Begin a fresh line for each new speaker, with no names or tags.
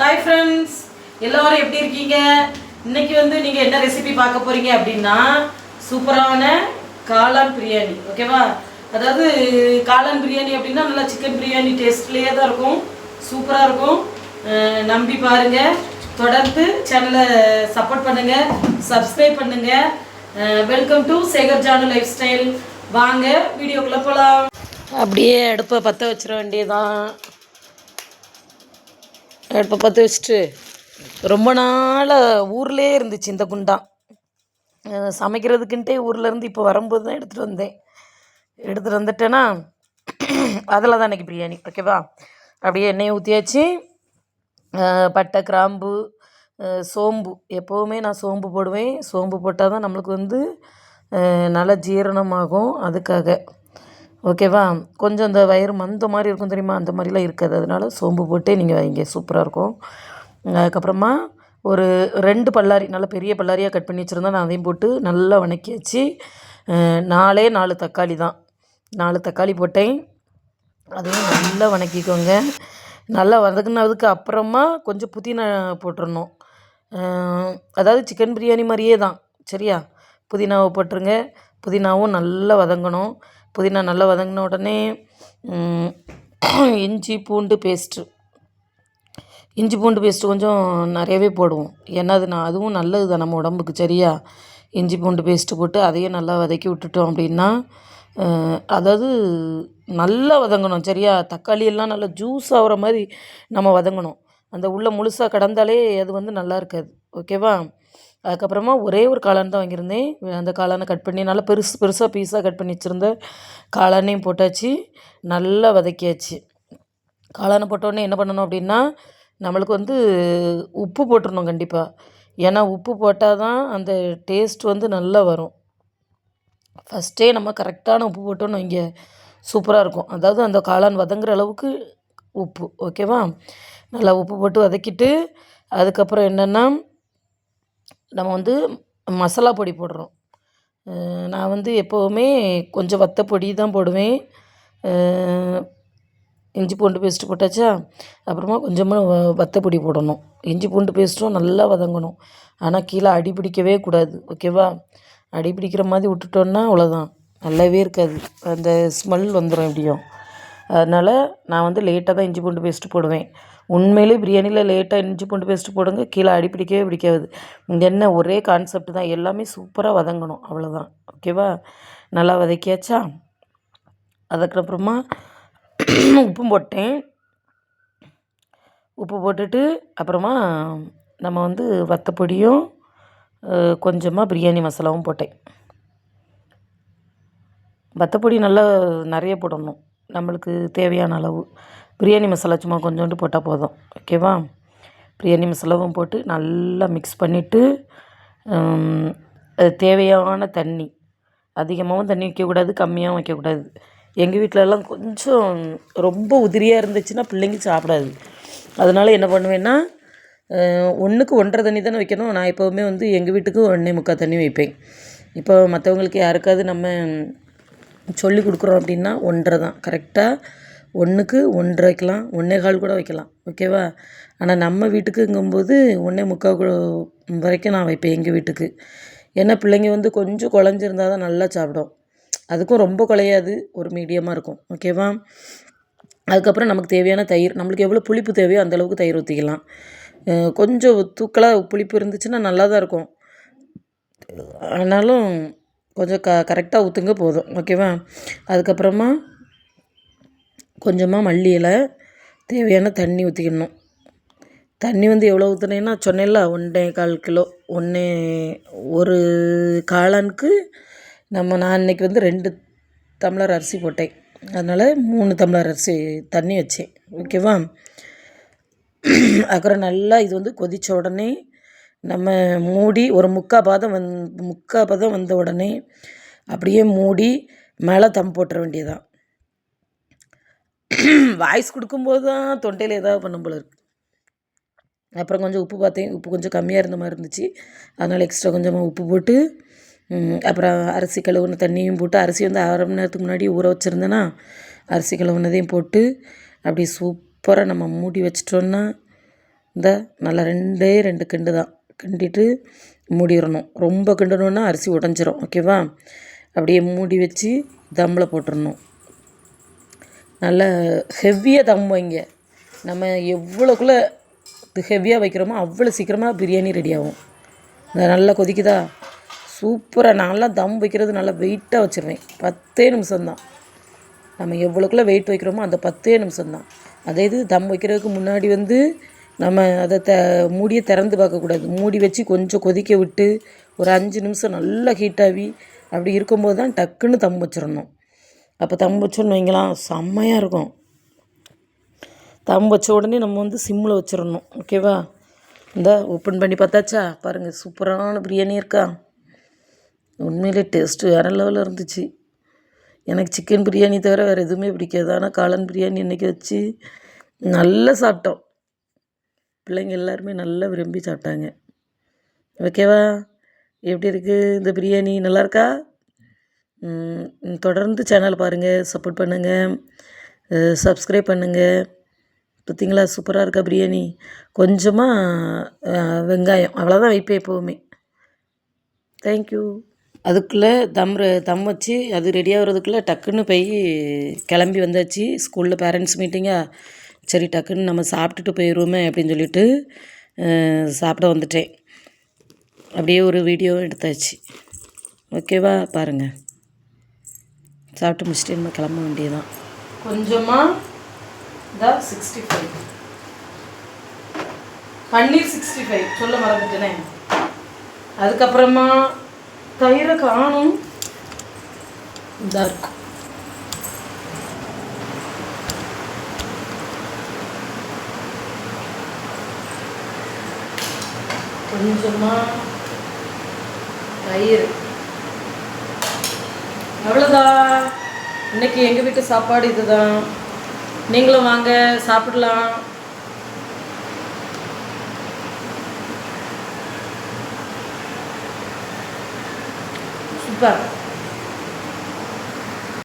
Hi friends எல்லோரும் எப்படி இருக்கீங்க? இன்னைக்கு வந்து நீங்கள் என்ன ரெசிபி பார்க்க போறீங்க அப்படின்னா சூப்பரான காளான் பிரியாணி. ஓகேவா அதாவது காளான் பிரியாணி அப்படின்னா நல்லா சிக்கன் பிரியாணி டேஸ்ட்லேயே தான் இருக்கும். சூப்பராக இருக்கும். நம்பி பாருங்க. தொடர்ந்து சேனலை சப்போர்ட் பண்ணுங்க. சப்ஸ்கிரைப் பண்ணுங்க. Welcome to Sekar Janu lifestyle வாங்க வீடியோக்குள்ளே போகலாம் அப்படியே அடுப்பை பற்ற வச்சிட வேண்டியதான் அடுப்பை பற்ற வச்சுட்டு ரொம்ப நாளாக ஊர்லேயே இருந்துச்சு இந்த குண்டான் சமைக்கிறதுக்குன்ட்டே ஊர்லேருந்து இப்போ வரும்போது தான் எடுத்துகிட்டு வந்தேன். எடுத்துகிட்டு வந்துட்டேன்னா அதில் தான் இன்றைக்கி பிரியாணி ஓகேவா அப்படியே எண்ணெயை ஊற்றியாச்சு பட்டை கிராம்பு சோம்பு. எப்போவுமே நான் சோம்பு போடுவேன். சோம்பு போட்டால் தான் நம்மளுக்கு வந்து நல்லா ஜீரணமாகும். அதுக்காக. ஓகேவா? கொஞ்சம் இந்த வயிறு மந்த மாதிரி இருக்கும் தெரியுமா? அந்த மாதிரிலாம் இருக்காது. அதனால சோம்பு போட்டே நீங்கள் வைங்க. சூப்பராக இருக்கும். அதுக்கப்புறமா ஒரு ரெண்டு பல்லாரி நல்ல பெரிய பல்லாரியாக கட் பண்ணி வச்சுருந்தா நான் அதையும் போட்டு நல்லா வணக்கி வச்சு நாலே நாலு தக்காளி தான். நாலு தக்காளி போட்டேன். அதையும் நல்லா வணக்கிக்கோங்க. நல்லா வதக்குனதுக்கு அப்புறமா கொஞ்சம் புதினா போட்டுடணும் அதாவது சிக்கன் பிரியாணி மாதிரியே தான். சரியா? புதினாவை போட்டுருங்க. புதினாவும் நல்லா வதங்கணும். புதினா நல்லா வதங்கின உடனே இஞ்சி பூண்டு பேஸ்ட்டு இஞ்சி பூண்டு பேஸ்ட்டு கொஞ்சம் நிறையவே போடுவோம். ஏன்னா அது நான் அதுவும் நல்லது தான் நம்ம உடம்புக்கு சரியா? இஞ்சி பூண்டு பேஸ்ட்டு போட்டு அதையும் நல்லா வதக்கி விட்டுட்டோம் அப்படின்னா அதாவது நல்லா வதங்கணும் சரியா? தக்காளி எல்லாம் நல்லா ஜூஸ் ஆகிற மாதிரி நம்ம வதங்கணும். அந்த உள்ளே முழுசாக கடந்தாலே அது வந்து நல்லா இருக்காது. ஓகேவா அதுக்கப்புறமா ஒரே ஒரு காளான் தான் வாங்கியிருந்தேன். அந்த காளானை கட் பண்ணி நல்லா பெருசு பெருசாக பீஸாக கட் பண்ணி வச்சுருந்த காளானையும் போட்டாச்சு. நல்லா வதக்கியாச்சு. காளானை போட்டோடனே என்ன பண்ணணும் அப்படின்னா நம்மளுக்கு வந்து உப்பு போட்டுடணும் கண்டிப்பாக ஏன்னா உப்பு போட்டால் தான் அந்த டேஸ்ட் வந்து நல்லா வரும். ஃபஸ்ட்டே நம்ம கரெக்டான உப்பு போட்டோன்னு இங்கே சூப்பராக இருக்கும். அதாவது அந்த காளான் வதங்குற அளவுக்கு உப்பு ஓகேவா நல்லா உப்பு போட்டு வதக்கிட்டு அதுக்கப்புறம் என்னென்னா நம்ம வந்து மசாலா பொடி போடுறோம். நான் வந்து எப்போவுமே கொஞ்சம் வத்தப்பொடி தான் போடுவேன். இஞ்சி பூண்டு பேஸ்ட்டு போட்டாச்சா? அப்புறமா கொஞ்சமாக வ- வத்தப்பொடி போடணும். இஞ்சி பூண்டு பேஸ்ட்டும் நல்லா வதங்கணும். ஆனால் கீழே அடி பிடிக்கவே கூடாது. ஓகேவா? அடி பிடிக்கிற மாதிரி விட்டுட்டோன்னா அவ்வளோதான். நல்லாவே இருக்காது. அந்த ஸ்மெல் வந்துடும் எப்படியும். அதனால் நான் வந்து லேட்டாக தான் இஞ்சி பூண்டு பேஸ்ட்டு போடுவேன். உண்மையிலே பிரியாணியில் லேட்டாக இஞ்சி பூண்டு பேஸ்ட்டு போடுங்க கீழே அடிப்பிடிக்கவே பிடிக்காது. என்ன ஒரே கான்செப்ட் தான் எல்லாமே சூப்பராக வதங்கணும் அவ்வளோதான் ஓகேவா நல்லா வதக்கியாச்சா? அதுக்கப்புறமா உப்பும் போட்டேன். உப்பு போட்டுட்டு அப்புறமா நம்ம வந்து வத்தப்பொடியும் கொஞ்சமாக பிரியாணி மசாலாவும் போட்டேன். வத்தப்பொடி நல்லா நிறைய போடணும் நம்மளுக்கு தேவையான அளவு. பிரியாணி மசாலா சும்மா கொஞ்சோண்டு போட்டால் போதும். ஓகேவா? பிரியாணி மசாலாவும் போட்டு நல்லா மிக்ஸ் பண்ணிவிட்டு அது தேவையான தண்ணி. அதிகமாகவும் தண்ணி வைக்கக்கூடாது கம்மியாகவும் வைக்கக்கூடாது. எங்கள் வீட்டிலலாம் கொஞ்சம் ரொம்ப உதிரியாக இருந்துச்சுன்னா பிள்ளைங்க சாப்பிடாது. அதனால என்ன பண்ணுவேன்னா ஒன்றுக்கு ஒன்றரை தண்ணி தானே வைக்கணும். நான் எப்போவுமே வந்து எங்கள் வீட்டுக்கு ஒன்றே முக்கால் தண்ணி வைப்பேன். இப்போ மற்றவங்களுக்கு யாருக்காவது நம்ம சொல்லி கொடுக்குறோம் அப்படின்னா ஒன்றரை தான். கரெக்டாக ஒன்றுக்கு ஒன்றரை வைக்கலாம் ஒன்றே கால் கூட வைக்கலாம். ஓகேவா ஆனால் நம்ம வீட்டுக்குங்கும்போது ஒன்றே முக்கால் கூட வரைக்கும் நான் வைப்பேன் எங்கள் வீட்டுக்கு. ஏன்னா பிள்ளைங்க வந்து கொஞ்சம் குழஞ்சிருந்தா தான் நல்லா சாப்பிடும். அதுக்கும் ரொம்ப குலையாது ஒரு மீடியமாக இருக்கும். ஓகேவா அதுக்கப்புறம் நமக்கு தேவையான தயிர் நம்மளுக்கு எவ்வளோ புளிப்பு தேவையோ அந்தளவுக்கு தயிர் ஊற்றிக்கலாம் கொஞ்சம் தூக்கலாக புளிப்பு இருந்துச்சுன்னா நல்லா தான் இருக்கும். ஆனாலும் கொஞ்சம் க கரெக்டாக ஊற்றுங்க போதும். ஓகேவா அதுக்கப்புறமா கொஞ்சமாக மல்லி இலை தேவையான தண்ணி ஊற்றிக்கணும் தண்ணி வந்து எவ்வளோ ஊற்றுனேன்னா சொன்னேன்ல ஒன்றே கால் கிலோ ஒன்றே ஒரு காளானுக்கு நம்ம நான் இன்னைக்கு வந்து ரெண்டு டம்ளர் அரிசி போட்டேன். அதனால் மூணு டம்ளர் அரிசி தண்ணி வச்சேன். ஓகேவா? அப்புறம் நல்லா இது வந்து கொதித்த உடனே நம்ம மூடி ஒரு முக்கால் பாதம் வந் முக்கால் பதம் வந்த உடனே அப்படியே மூடி மேலே தம் போட்டுற வேண்டியதான் வாய்ஸ் கொடுக்கும்போது தான் தொண்டையில் ஏதாவது பண்ணும் போல இருக்கு. அப்புறம் கொஞ்சம் உப்பு பார்த்தேன் உப்பு கொஞ்சம் கம்மியாக இருந்த மாதிரி இருந்துச்சு. அதனால் எக்ஸ்ட்ரா கொஞ்சமாக உப்பு போட்டு அப்புறம் அரிசி கழுவுன தண்ணியும் போட்டு அரிசி வந்து அரை மணி நேரத்துக்கு முன்னாடி ஊற வச்சுருந்தேன்னா அரிசி கழுவுனதையும் போட்டு அப்படி சூப்பராக நம்ம மூடி வச்சிட்டோன்னா இந்த நல்லா ரெண்டே ரெண்டு கிண்டு தான். கிண்டிட்டு மூடிடணும் ரொம்ப கிண்டணுன்னா அரிசி உடஞ்சிரும். ஓகேவா? அப்படியே மூடி வச்சு தம்மில் போட்டுடணும். நல்ல ஹெவியாக தம் வைங்க. நம்ம எவ்வளோக்குள்ளே ஹெவியாக வைக்கிறோமோ அவ்வளோ சீக்கிரமாக பிரியாணி ரெடி ஆகும். நல்லா கொதிக்குதா? சூப்பராக நல்லா தம் வைக்கிறது நல்லா வெயிட்டாக வச்சுருவேன் பத்தே நிமிஷம்தான் நம்ம எவ்வளோக்குள்ளே வெயிட் வைக்கிறோமோ அந்த பத்தே நிமிஷம்தான் அதே இது தம் வைக்கிறதுக்கு முன்னாடி வந்து நம்ம அதை த மூடியை திறந்து பார்க்கக்கூடாது மூடி வச்சு கொஞ்சம் கொதிக்க விட்டு ஒரு அஞ்சு நிமிஷம் நல்லா ஹீட்டாகி அப்படி இருக்கும்போது தான் டக்குன்னு தம் வச்சிடணும். அப்போ தம் வச்சோன்னு வைங்களாம் செம்மையாக இருக்கும். தம் வச்ச உடனே நம்ம வந்து சிம்மில் வச்சிடணும் ஓகேவா இந்த ஓப்பன் பண்ணி பார்த்தாச்சா? பாருங்கள் சூப்பரான பிரியாணி இருக்கா? உண்மையிலே டேஸ்ட்டு வேறு லெவலில் இருந்துச்சு. எனக்கு சிக்கன் பிரியாணி தவிர வேறு எதுவுமே பிடிக்காது. ஆனால் காளான் பிரியாணி இன்றைக்கி வச்சு நல்லா சாப்பிட்டோம். பிள்ளைங்க எல்லாருமே நல்லா விரும்பி சாப்பிட்டாங்க. ஓகேவா எப்படி இருக்குது இந்த பிரியாணி நல்லாயிருக்கா தொடர்ந்து சேனல் பாருங்கள் சப்போர்ட் பண்ணுங்கள் சப்ஸ்கிரைப் பண்ணுங்கள் பார்த்தீங்களா சூப்பராக இருக்கா பிரியாணி? கொஞ்சமாக வெங்காயம். அவ்வளோதான் வைப்பேன் எப்போவுமே. தேங்க்யூ அதுக்குள்ளே தம் தம் வச்சு அது ரெடியாகிறதுக்குள்ளே டக்குன்னு போய் கிளம்பி வந்தாச்சு. ஸ்கூலில் பேரண்ட்ஸ் மீட்டிங்காக சரி டக்குன்னு நம்ம சாப்பிட்டுட்டு போயிடுவோமே அப்படின்னு சொல்லிட்டு சாப்பிட வந்துட்டேன். அப்படியே ஒரு வீடியோ எடுத்தாச்சு. ஓகேவா பாருங்கள் சாப்பிட்டு முடிச்சுட்டு நம்ம கிளம்ப வேண்டியதான் கொஞ்சமாக இந்த sixty five paneer sixty five சொல்ல மறந்துட்டேனே. அதுக்கப்புறமா தயிரை காணும். இதாக இருக்கும். கொஞ்சமாக தயிர். அவ்வளோதான் இன்னைக்கு எங்கள் வீட்டு சாப்பாடு இதுதான். நீங்களும் வாங்க சாப்பிடலாம். சூப்பர்.